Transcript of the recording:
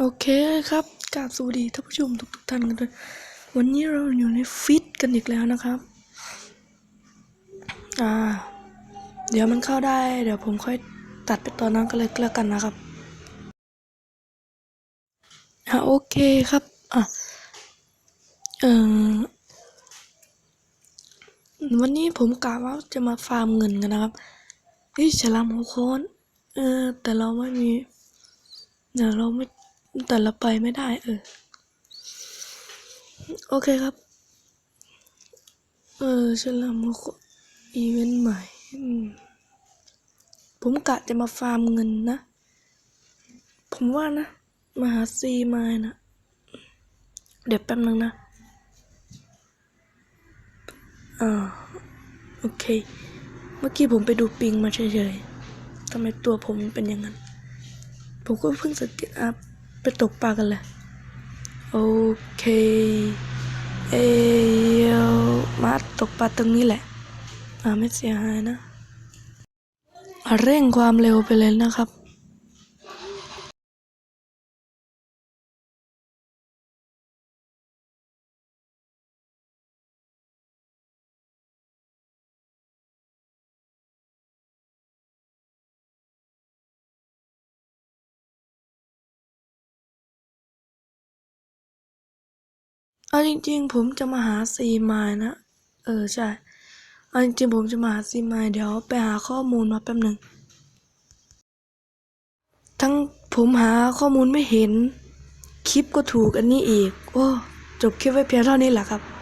โอเคครับกราบสวัสดีท่านผู้ชมทุกๆท่านกันด้วย วันนี้เราอยู่ในฟิตกันอีกแล้วนะครับ อ่า เดี๋ยวมันเข้าได้ เดี๋ยวผมค่อยตัดไปตอนนั้นก็เลยแล้วกันนะครับ อ่าโอเคครับ อะ เอ่อ วันนี้ผมกะว่าจะมาฟาร์มเงินกันนะครับเฮ้ยฉลามหัวโค้นเออ แต่เราไม่มีเดี๋ยวเราไม่ แต่เราไปไม่ได้เออ โอเคครับ เออฉลามหัวโคอีเวนต์ใหม่ ผมกะจะมาฟาร์มเงินนะ ผมว่านะ มาหาซีมล์นะ เดี๋ยวแป๊บนึงนะ อ่า โอเค เมื่อกี้ผมไปดูปิงมาเฉยๆทำไมตัวผมเป็นอย่างนั้น ผมก็เพิ่งสังเกตอะ ไปตกปลากันเลยโอเค เอยมาตกปลาตรงนี้แหละอ่าไม่เสียหายนะอะเร่งความเร็วไปเลยนะครับ เอาจริง ๆ ผมจะมาหาซีมายนะ เออใช่ เอาจริงๆผมจะมาหาซีมายเดี๋ยวไปหาข้อมูลมาแป๊บหนึ่ง ทั้งผมหาข้อมูลไม่เห็น คลิปก็ถูกอันนี้อีก โอ้ จบคลิปไว้เพียงเท่านี้แหละครับ